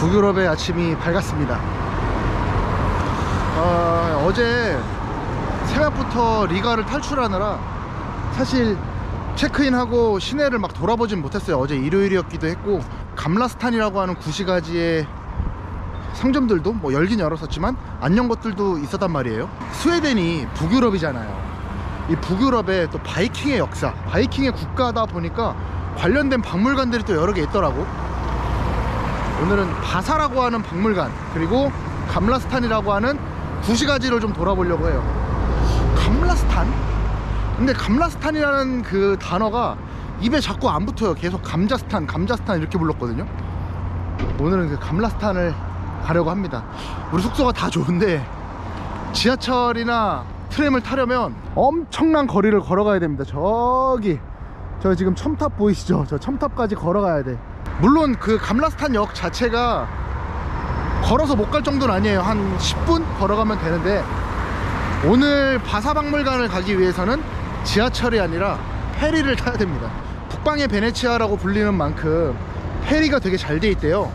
북유럽의 아침이 밝았습니다. 어, 어제 새벽부터 리가를 탈출하느라 사실 체크인하고 시내를 막 돌아보진 못했어요. 어제 일요일이었기도 했고 감라스탄이라고 하는 구시가지의 상점들도 뭐 열긴 열었었지만 안 연 것들도 있었단 말이에요. 스웨덴이 북유럽이잖아요. 이 북유럽에 또 바이킹의 역사, 바이킹의 국가다 보니까 관련된 박물관들이 또 여러 개 있더라고. 오늘은 바사라고 하는 박물관 그리고 감라스탄이라고 하는 구시가지를 좀 돌아보려고 해요. 감라스탄? 근데 감라스탄이라는 그 단어가 입에 자꾸 안 붙어요. 계속 감자스탄, 감자스탄 이렇게 불렀거든요. 오늘은 그 감라스탄을 가려고 합니다. 우리 숙소가 다 좋은데 지하철이나 트램을 타려면 엄청난 거리를 걸어가야 됩니다. 저기 저 지금 첨탑 보이시죠? 저 첨탑까지 걸어가야 돼. 물론 그 감라스탄 역 자체가 걸어서 못 갈 정도는 아니에요. 한 10분 걸어가면 되는데 오늘 바사박물관을 가기 위해서는 지하철이 아니라 페리를 타야 됩니다. 북방의 베네치아라고 불리는 만큼 페리가 되게 잘 돼 있대요.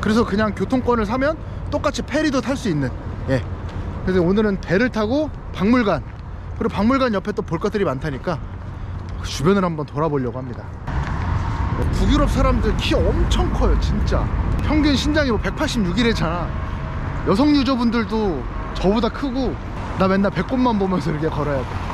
그래서 그냥 교통권을 사면 똑같이 페리도 탈 수 있는. 예. 그래서 오늘은 배를 타고 박물관 그리고 박물관 옆에 또 볼 것들이 많다니까 그 주변을 한번 돌아보려고 합니다. 북유럽 사람들 키 엄청 커요, 진짜. 평균 신장이 뭐 186이래잖아. 여성 유저분들도 저보다 크고 나 맨날 배꼽만 보면서 이렇게 걸어야 돼.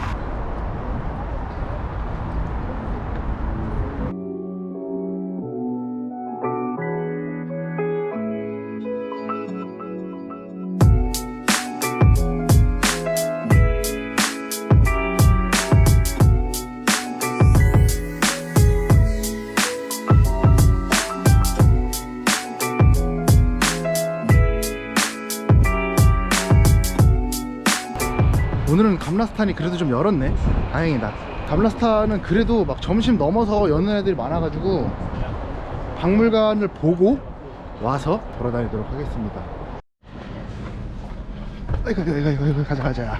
감라스탄이 그래도 좀 열었네. 다행이다. 감라스탄은 그래도 막 점심 넘어서 여는 애들이 많아가지고 박물관을 보고 와서 돌아다니도록 하겠습니다. 아이고, 아이고, 아이고, 아이고, 가자, 가자.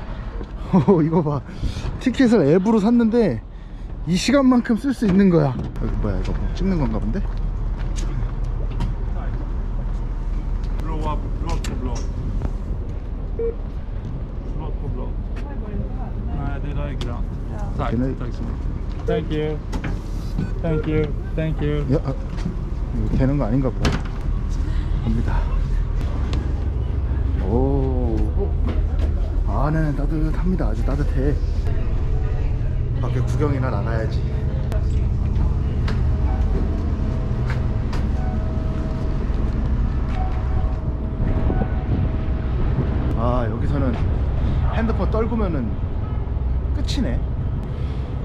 오, 이거 봐. 티켓을 앱으로 샀는데 이 시간만큼 쓸 수 있는 거야. 여기 뭐야, 이거 뭐 찍는 건가 본데? Tack så mycket. Thank you. Thank you. Thank you. 야, 아, 이거 되는 거 아닌가 보다. 갑니다. 오, 안에는 따뜻합니다. 아주 따뜻해. 밖에 구경이나 나가야지. 아, 여기서는 핸드폰 떨구면은 끝이네.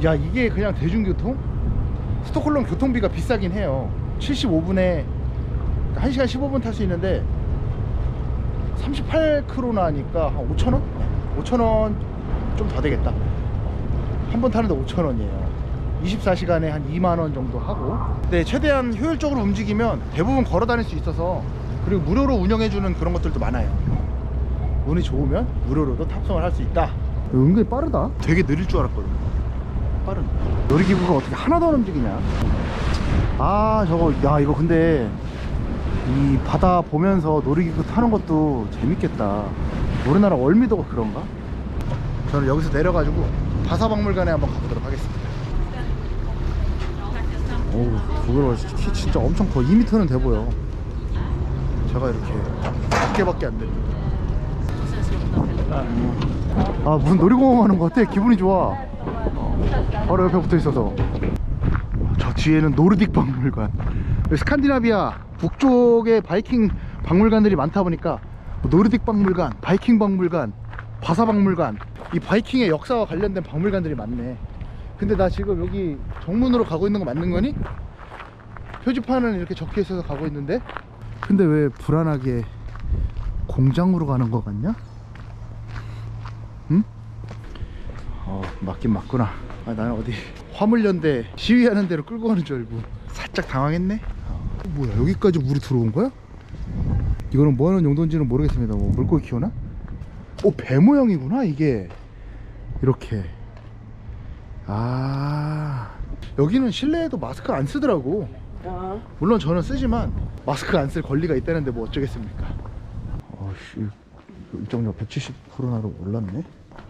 야, 이게 그냥 대중교통? 스톡홀름 교통비가 비싸긴 해요. 75분에 1시간 15분 탈 수 있는데 38크로나 하니까 한 5천원? 5천원 좀 더 되겠다. 한 번 타는데 5천원이에요. 24시간에 한 2만원 정도 하고. 근데 최대한 효율적으로 움직이면 대부분 걸어 다닐 수 있어서 그리고 무료로 운영해주는 그런 것들도 많아요. 운이 좋으면 무료로도 탑승을 할 수 있다. 은근히 빠르다. 되게 느릴 줄 알았거든 빠른. 놀이기구가 어떻게 하나도 안 움직이냐? 아 저거 야 이거 근데 이 바다 보면서 놀이기구 타는 것도 재밌겠다. 우리나라 월미도가 그런가? 저는 여기서 내려가지고 바사박물관에 한번 가보도록 하겠습니다. 오우 부끄러워 키 진짜 엄청 커. 2m는 돼 보여. 제가 이렇게 두께밖에 안 됩니다. 아 무슨 놀이공원 하는 것 같아? 기분이 좋아 바로 옆에 붙어 있어서 저 뒤에는 노르딕 박물관 스칸디나비아 북쪽에 바이킹 박물관들이 많다 보니까 노르딕 박물관, 바이킹 박물관, 바사 박물관 이 바이킹의 역사와 관련된 박물관들이 많네 근데 나 지금 여기 정문으로 가고 있는 거 맞는 거니? 표지판은 이렇게 적혀 있어서 가고 있는데 근데 왜 불안하게 공장으로 가는 거 같냐? 어 맞긴 맞구나 아, 나는 어디 화물연대 시위하는 대로 끌고 가는 줄 알고 살짝 당황했네 어, 뭐야 여기까지 물이 들어온 거야? 이거는 뭐 하는 용도인지는 모르겠습니다 뭐 물고기 키우나? 오배 모양이구나 이게 이렇게 아 여기는 실내에도 마스크 안 쓰더라고 Ja. 물론 저는 쓰지만 마스크 안 쓸 권리가 있다는데 뭐 어쩌겠습니까 어씨 일정료 170%나로 올랐네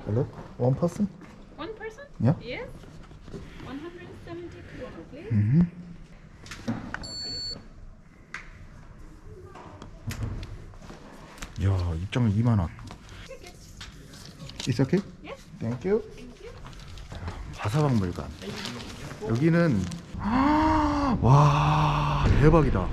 원래 원 퍼슨? Yeah. Yes. 170 kroner, please. 음. 야 입장료 2만 원. It's okay? Yes. Thank you. 바사박물관. 여기는 와 대박이다.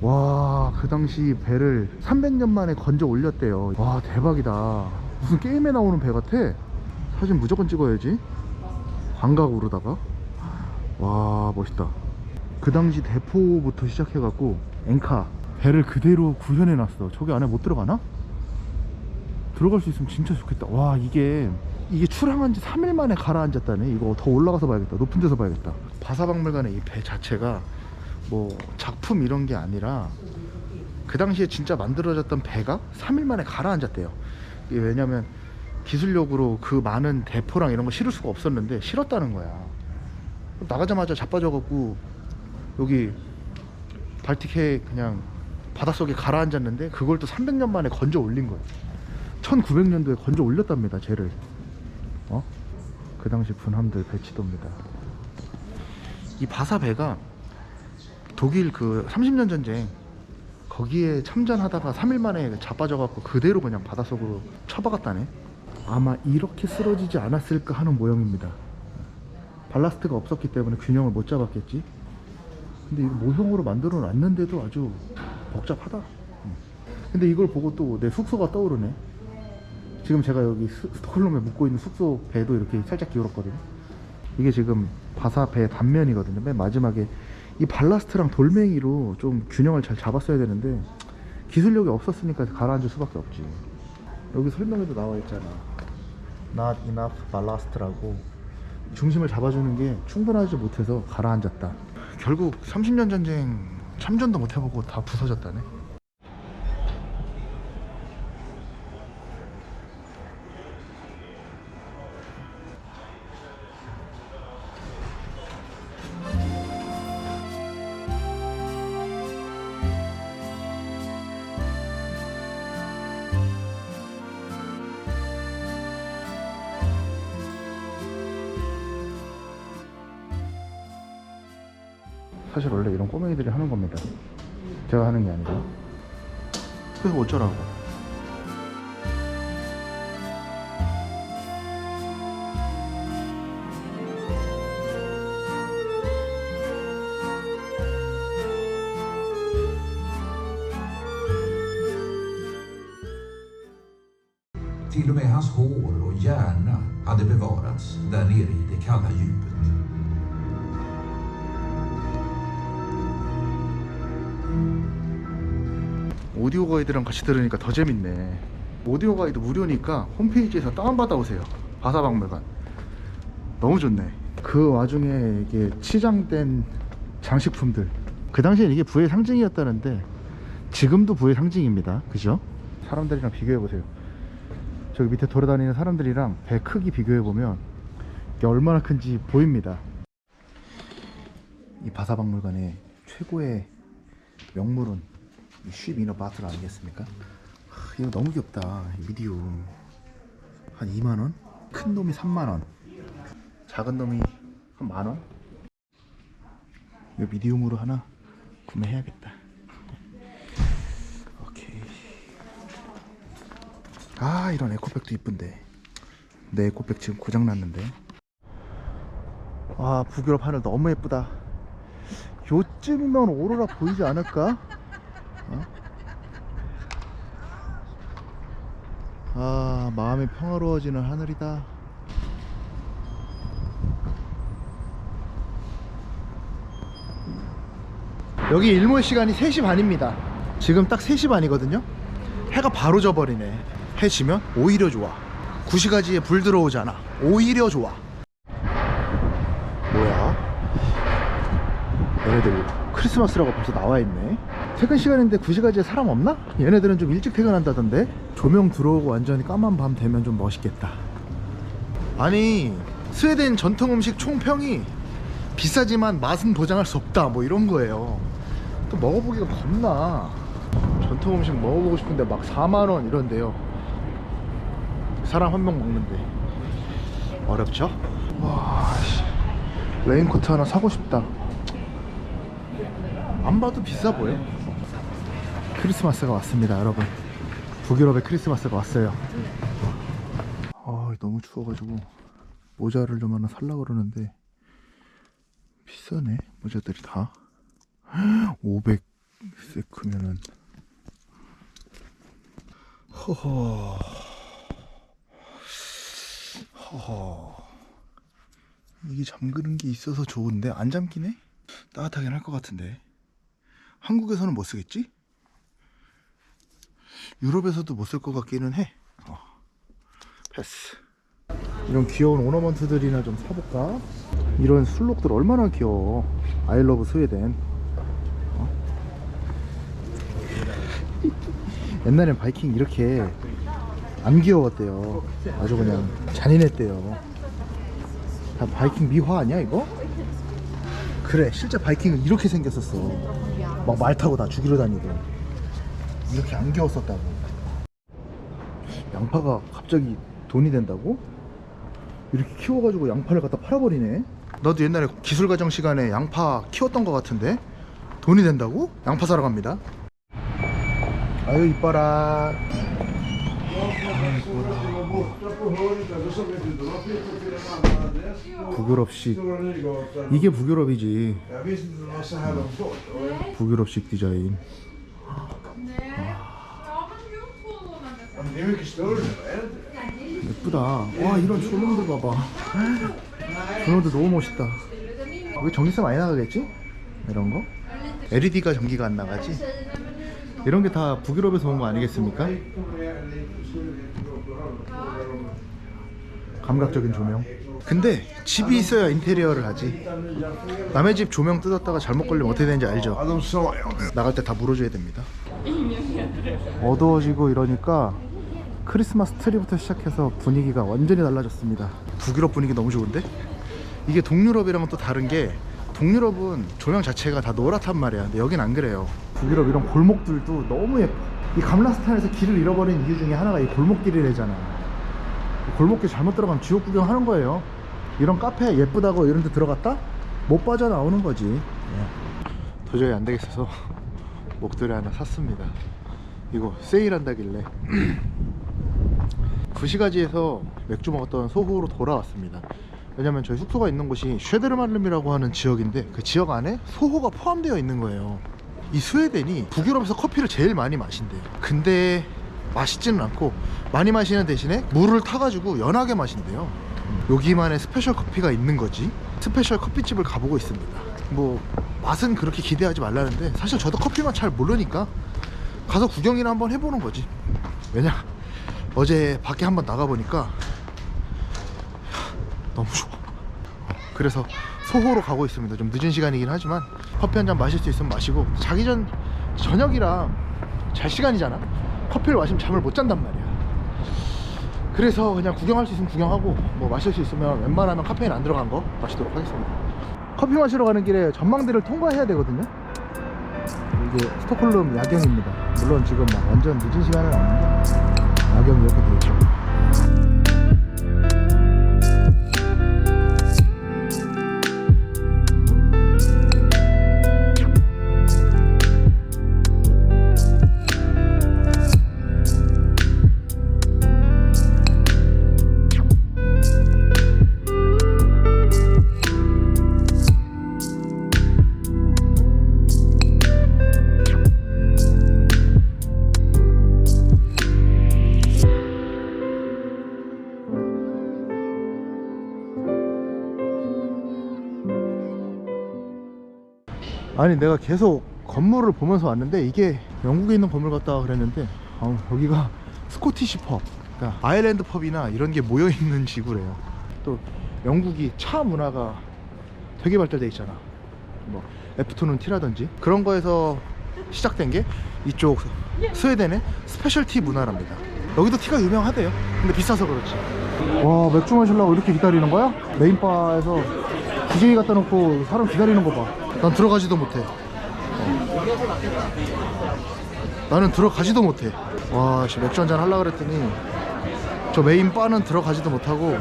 와, 그 당시 배를 300년 만에 건져 올렸대요. 와, 대박이다. 무슨 게임에 나오는 배 같아. 사진 무조건 찍어야지. 광각으로다가. 와, 멋있다. 그 당시 대포부터 시작해갖고, 앵카. 배를 그대로 구현해놨어. 저기 안에 못 들어가나? 들어갈 수 있으면 진짜 좋겠다. 와, 이게, 이게 출항한 지 3일 만에 가라앉았다네. 이거 더 올라가서 봐야겠다. 높은 데서 봐야겠다. 바사박물관의 이 배 자체가 뭐 작품 이런 게 아니라 그 당시에 진짜 만들어졌던 배가 3일 만에 가라앉았대요. 왜냐면 기술력으로 그 많은 대포랑 이런 거 실을 수가 없었는데 실었다는 거야. 나가자마자 자빠져갖고 여기 발틱해 그냥 바닷속에 가라앉았는데 그걸 또 300년 만에 건져 올린 거야. 1900년도에 건져 올렸답니다, 쟤를. 어? 그 당시 군함들 배치도입니다. 이 바사 배가 독일 그 30년 전쟁 거기에 참전하다가 3일 만에 자빠져갖고 그대로 그냥 바닷속으로 쳐박았다네. 아마 이렇게 쓰러지지 않았을까 하는 모형입니다. 발라스트가 없었기 때문에 균형을 못 잡았겠지. 근데 이거 모형으로 만들어 놨는데도 아주 복잡하다. 음. 근데 이걸 보고 또 내 숙소가 떠오르네. 지금 제가 여기 스, 스톡홀름에 묵고 있는 숙소 배도 이렇게 살짝 기울었거든요. 이게 지금 바사 배 단면이거든요. 맨 마지막에 이 발라스트랑 돌멩이로 좀 균형을 잘 잡았어야 되는데 기술력이 없었으니까 가라앉을 수밖에 없지. 여기 설명에도 나와 있잖아. Not enough ballast라고 중심을 잡아주는 게 충분하지 못해서 가라앉았다. 결국 30년 전쟁 참전도 못 해보고 다 부서졌다네. 사실 원래 이런 꼬맹이들이 하는 겁니다. 제가 하는 게 아니라. 그래서 뭐 어쩌라고. Till och med hans hår och hjärna hade bevarats där nere i det kalla djupet. 오디오 가이드랑 같이 들으니까 더 재밌네. 오디오 가이드 무료니까 홈페이지에서 다운받아 오세요. 바사박물관. 너무 좋네. 그 와중에 이게 치장된 장식품들. 그 당시엔 이게 부의 상징이었다는데 지금도 부의 상징입니다. 그죠? 사람들이랑 비교해 보세요. 저기 밑에 돌아다니는 사람들이랑 배 크기 비교해 보면 이게 얼마나 큰지 보입니다. 이 바사박물관의 최고의 명물은 이너 바틀 아니겠습니까? 하, 이거 너무 귀엽다. 이 미디움 한 2만 원? 큰 놈이 3만 원. 작은 놈이 한 만 원? 이 미디움으로 하나 구매해야겠다. 오케이. 아 이런 에코백도 이쁜데 내 에코백 지금 고장 났는데. 아 북유럽 하늘 너무 예쁘다. 요쯤이면 오로라 보이지 않을까? 어? 아 마음이 평화로워지는 하늘이다. 여기 일몰 시간이 3시 반입니다. 지금 딱 3시 반이거든요. 해가 바로 져버리네. 해 지면 오히려 좋아. 9시까지에 불 들어오잖아. 오히려 좋아. 뭐야? 얘네들 크리스마스라고 벌써 나와 있네. 퇴근 시간인데 9시까지에 사람 없나? 얘네들은 좀 일찍 퇴근한다던데. 조명 들어오고 완전히 까만 밤 되면 좀 멋있겠다. 아니 스웨덴 전통 음식 총평이 비싸지만 맛은 보장할 수 없다 뭐 이런 거예요. 또 먹어보기가 겁나. 전통 음식 먹어보고 싶은데 막 4만원 이런데요. 사람 한 명 먹는데. 어렵죠? 와 씨. 레인코트 하나 사고 싶다. 안 봐도 비싸 보여. 크리스마스가 왔습니다 여러분 북유럽의 크리스마스가 왔어요. 아 너무 추워가지고 모자를 좀 하나 살라 그러는데 비싸네 모자들이 다. 500세크면은. 허허. 허허. 이게 잠그는 게 있어서 좋은데 안 잠기네? 따뜻하긴 할 것 같은데. 한국에서는 못 쓰겠지? 유럽에서도 못 쓸 것 같기는 해 어. 패스 이런 귀여운 오너먼트들이나 좀 사볼까? 이런 술록들 얼마나 귀여워 아이러브 스웨덴 어? 옛날엔 바이킹 이렇게 안 귀여웠대요 아주 그냥 잔인했대요 다 바이킹 미화 아니야 이거? 그래 실제 바이킹은 이렇게 생겼었어 막 말 타고 다 죽이러 다니고 이렇게 안 귀여웠었다고. 양파가 갑자기 돈이 된다고? 이렇게 키워가지고 양파를 갖다 팔아버리네. 너도 옛날에 기술과정 시간에 양파 키웠던 것 같은데? 돈이 된다고? 양파 사러 갑니다. 아유 이뻐라. 북유럽식. 이게 북유럽이지. 북유럽식 디자인 예쁘다 와 이런 조명들 봐봐 조명들 너무 멋있다 왜 전기세 많이 나가겠지? 이런 거? LED가 전기가 안 나가지? 이런 게 다 북유럽에서 온 거 아니겠습니까? 감각적인 조명 근데 집이 있어야 인테리어를 하지 남의 집 조명 뜯었다가 잘못 걸리면 어떻게 되는지 알죠? 나갈 때 다 물어줘야 됩니다 어두워지고 이러니까 크리스마스 트리부터 시작해서 분위기가 완전히 달라졌습니다. 북유럽 분위기 너무 좋은데? 이게 동유럽이랑은 또 다른 게 동유럽은 조명 자체가 다 노랗단 말이야. 근데 여긴 안 그래요. 북유럽 이런 골목들도 너무 예뻐. 이 감라스탄에서 길을 잃어버린 이유 중에 하나가 이 골목길이래잖아. 골목길 잘못 들어가면 지옥 구경하는 거예요. 이런 카페 예쁘다고 이런 데 들어갔다? 못 빠져나오는 거지. 예. 도저히 안 되겠어서 목도리 하나 샀습니다. 이거 세일한다길래. 구시가지에서 맥주 먹었던 소호로 돌아왔습니다. 왜냐면 저희 숙소가 있는 곳이 쉐데르말름이라고 하는 지역인데 그 지역 안에 소호가 포함되어 있는 거예요. 이 스웨덴이 북유럽에서 커피를 제일 많이 마신대요. 근데 맛있지는 않고 많이 마시는 대신에 물을 타가지고 연하게 마신대요. 여기만의 스페셜 커피가 있는 거지. 스페셜 커피집을 가보고 있습니다. 뭐 맛은 그렇게 기대하지 말라는데 사실 저도 커피만 잘 모르니까 가서 구경이나 한번 해보는 거지. 왜냐 어제 밖에 한번 나가보니까 너무 좋아. 그래서 소호로 가고 있습니다. 좀 늦은 시간이긴 하지만 커피 한 잔 마실 수 있으면 마시고 자기 전 저녁이랑 잘 시간이잖아. 커피를 마시면 잠을 못 잔단 말이야. 그래서 그냥 구경할 수 있으면 구경하고 뭐 마실 수 있으면 웬만하면 카페인 안 들어간 거 마시도록 하겠습니다 커피 마시러 가는 길에 전망대를 통과해야 되거든요. 이게 스톡홀름 야경입니다. 물론 지금 막 완전 늦은 시간은 아닌데 야경이 이렇게 아니 내가 계속 건물을 보면서 왔는데 이게 영국에 있는 건물 같다 그랬는데 아, 여기가 스코티시 펍 그러니까 아일랜드 펍이나 이런 게 모여있는 지구래요. 또 영국이 차 문화가 되게 발달돼 있잖아. 뭐 애프터눈 티라든지. 그런 거에서 시작된 게 이쪽 스웨덴의 스페셜티 문화랍니다. 여기도 티가 유명하대요. 근데 비싸서 그렇지. 와 맥주 마시려고 이렇게 기다리는 거야? 메인바에서 기계에 갖다 놓고 사람 기다리는 거 봐 난 들어가지도 못해 어. 나는 들어가지도 못해 와 씨, 맥주 한잔 하려고 그랬더니 저 메인 바는 들어가지도 못하고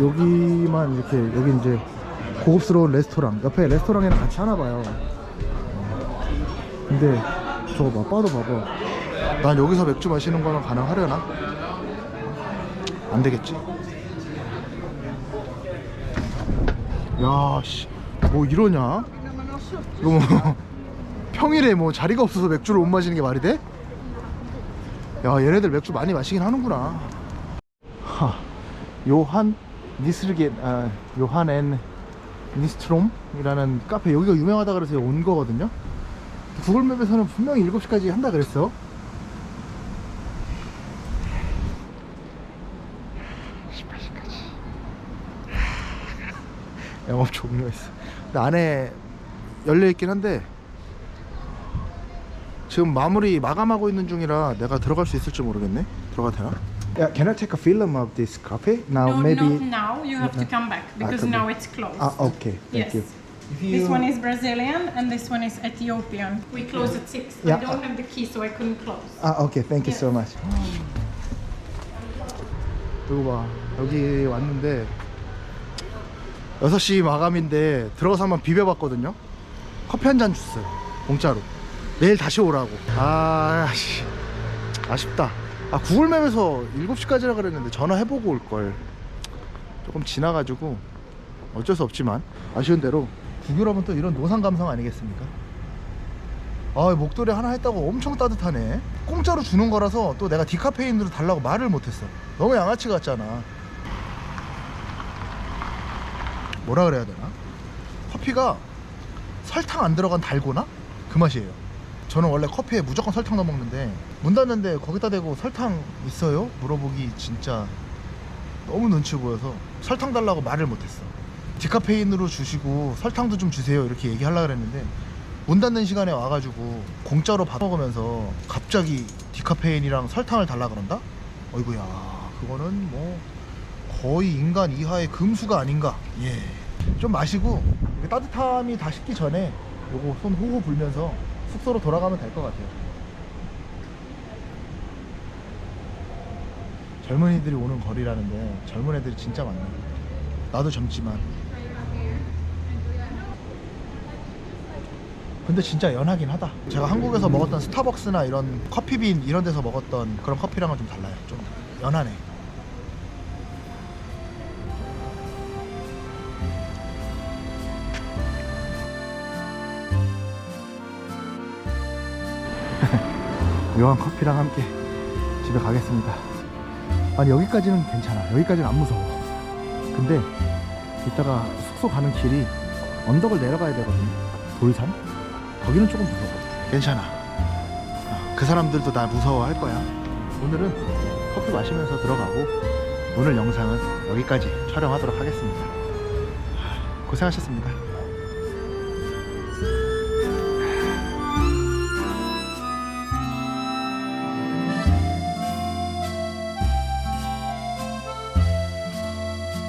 여기만 이렇게 여기 이제 고급스러운 레스토랑 옆에 레스토랑이랑 같이 하나 봐요 어. 근데 저거 봐 바도 봐봐 난 여기서 맥주 마시는 거는 가능하려나? 안 되겠지 야씨. 뭐 이러냐? 이거 뭐 평일에 뭐 자리가 없어서 맥주를 못 마시는 게 말이 돼? 야 얘네들 맥주 많이 마시긴 하는구나. 하 요한 니스르게 아 요한 앤 니스트롬이라는 카페 여기가 유명하다 그래서 온 거거든요. 구글맵에서는 분명히 7시까지 한다 그랬어 영업 종료했어 근데 안에 열려있긴 한데 지금 마무리 마감하고 있는 중이라 내가 들어갈 수 있을지 모르겠네 들어가도 되나? Yeah, can I take a film of this coffee? Now No, maybe not now. You have to come back because now it's closed. Ah, okay, thank yes. you. You- This one is Brazilian and this one is Ethiopian. We close at six. Yeah. I don't have the key, so I couldn't close. 아, 오케이. Thank you so much. 이거 봐. 여기 왔는데 6시 마감인데 들어가서 한번 비벼봤거든요. 커피 한 잔 줬어요. 공짜로. 내일 다시 오라고. 아, 씨. 아쉽다. 아, 구글맵에서 7시까지라 그랬는데 전화해보고 올 걸. 조금 지나가지고 어쩔 수 없지만 아쉬운 대로 북유럽은 또 이런 노상 감성 아니겠습니까? 아 목도리 하나 했다고 엄청 따뜻하네 공짜로 주는 거라서 또 내가 디카페인으로 달라고 말을 못했어 너무 양아치 같잖아 뭐라 그래야 되나? 커피가 설탕 안 들어간 달고나? 그 맛이에요. 저는 원래 커피에 무조건 설탕 넣어 먹는데 문 닫는데 거기다 대고 설탕 있어요? 물어보기 진짜 너무 눈치 보여서 설탕 달라고 말을 못했어. 디카페인으로 주시고 설탕도 좀 주세요. 이렇게 얘기하려고 그랬는데 문 닫는 시간에 와가지고 공짜로 밥 먹으면서 갑자기 디카페인이랑 설탕을 달라 그런다? 어이구야 그거는 뭐 거의 인간 이하의 금수가 아닌가? 예 좀 마시고 따뜻함이 다 식기 전에 요거 손 호호 불면서 숙소로 돌아가면 될 것 같아요. 젊은이들이 오는 거리라는데 젊은 애들이 진짜 많네. 나도 젊지만. 근데 진짜 연하긴 하다. 제가 한국에서 먹었던 스타벅스나 이런 커피빈 이런 데서 먹었던 그런 커피랑은 좀 달라요. 좀 연하네 묘한 커피랑 함께 집에 가겠습니다. 아니 여기까지는 괜찮아. 여기까지는 안 무서워. 근데 이따가 숙소 가는 길이 언덕을 내려가야 되거든요. 돌산? 거기는 조금 무서워. 괜찮아. 어, 그 사람들도 나 무서워할 거야. 오늘은 커피 마시면서 들어가고 오늘 영상은 여기까지 촬영하도록 하겠습니다. 고생하셨습니다